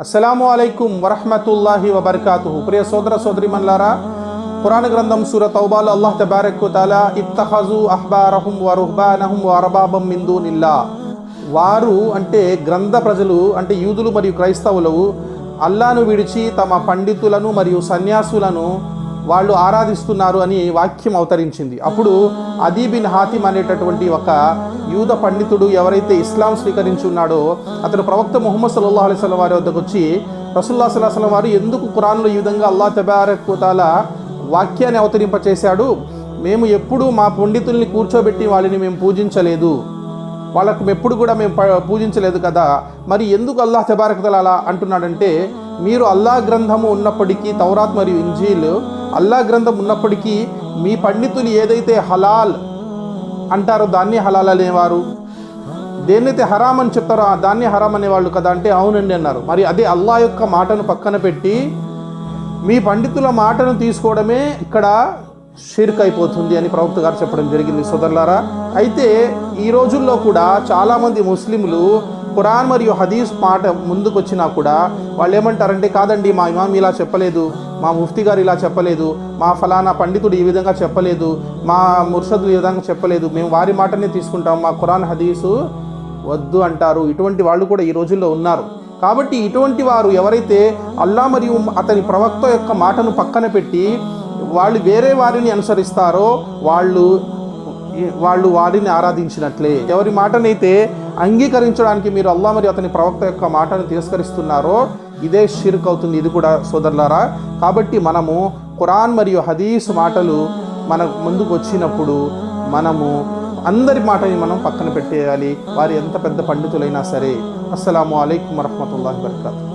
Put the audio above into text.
అస్సలాము అయికం వరహమతుల్లాహి వబర్కాతు ప్రియ సోదర సోదరిమన్లారా పురాణ గ్రంథం సూర తౌబాల్ అల్లాహ్ తబారక్ తాలా ఇత్తహజు అహ్బారహుం వరుహ్బానహుం వరబాబం మిందు నిల్లా వారు అంటే గ్రంథ ప్రజలు అంటే యూదులు మరియు క్రైస్తవులు అల్లాను విడిచి తమ పండితులను మరియు సన్యాసులను వాళ్ళు ఆరాధిస్తున్నారు అని వాక్యం అవతరించింది. అప్పుడు అదీ బిన్ హాతిమ్ అనేటటువంటి ఒక యూద పండితుడు ఎవరైతే ఇస్లాం స్వీకరించి ఉన్నాడో అతను ప్రవక్త ముహమ్మద్ సల్లాహ్ అలైస్లం వారి వద్దకు వచ్చి రసుల్లా సల్లాహం వారు ఎందుకు కురాన్లో ఈ విధంగా అల్లా తబారకుతాల వాక్యాన్ని అవతరింపచేశాడు? మేము ఎప్పుడూ మా పండితుల్ని కూర్చోబెట్టి వాళ్ళని మేము పూజించలేదు. వాళ్ళకు ఎప్పుడు కూడా మేము ప- పూజించలేదు కదా. మరి ఎందుకు అల్లాహ్ తెబారకతల అలా అంటున్నాడంటే మీరు అల్లాహ్ గ్రంథము ఉన్నప్పటికీ తౌరాత్ మరియు ఇంజీల్ అల్లా గ్రంథం ఉన్నప్పటికీ మీ పండితులు ఏదైతే హలాల్ అంటారో దాన్ని హలాల్ అనేవారు. దేన్నైతే హరామ్ అని చెప్తారో దాన్ని హరామ్ అనేవాళ్ళు కదా అంటే అవునండి అన్నారు. మరి అదే అల్లా యొక్క మాటను పక్కన పెట్టి మీ పండితుల మాటను తీసుకోవడమే ఇక్కడ షిర్క్ అయిపోతుంది అని ప్రవక్త గారు చెప్పడం జరిగింది సోదరులారా. అయితే ఈ రోజుల్లో కూడా చాలామంది ముస్లింలు ఖురాన్ మరియు హదీస్ మాట ముందుకు వచ్చినా కూడా వాళ్ళు ఏమంటారంటే కాదండి మా ఇమాం ఇలా చెప్పలేదు మా ముఫ్తి గారు ఇలా చెప్పలేదు మా ఫలానా పండితుడు ఈ విధంగా చెప్పలేదు మా ముర్షదులు ఈ విధంగా చెప్పలేదు మేము వారి మాటనే తీసుకుంటాం మా ఖురాన్ హదీసు వద్దు అంటారు. ఇటువంటి వాళ్ళు కూడా ఈ రోజుల్లో ఉన్నారు. కాబట్టి ఇటువంటి వారు ఎవరైతే అల్లా మరియు అతని ప్రవక్త యొక్క మాటను పక్కన పెట్టి వాళ్ళు వేరే వారిని అనుసరిస్తారో వాళ్ళు వాళ్ళు వారిని ఆరాధించినట్లే. ఎవరి మాటనైతే అంగీకరించడానికి మీరు అల్లా మరియు అతని ప్రవక్త యొక్క మాటను తిరస్కరిస్తున్నారో ఇదే షిర్క్ అవుతుంది. ఇది కూడా సోదరులారా కాబట్టి మనము ఖురాన్ మరియు హదీస్ మాటలు మన ముందుకు వచ్చినప్పుడు మనము అందరి మాటని మనం పక్కన పెట్టేయాలి. వారు ఎంత పెద్ద పండితులైనా సరే. అస్సలం అయికం వరహమూల వబర్కాతు.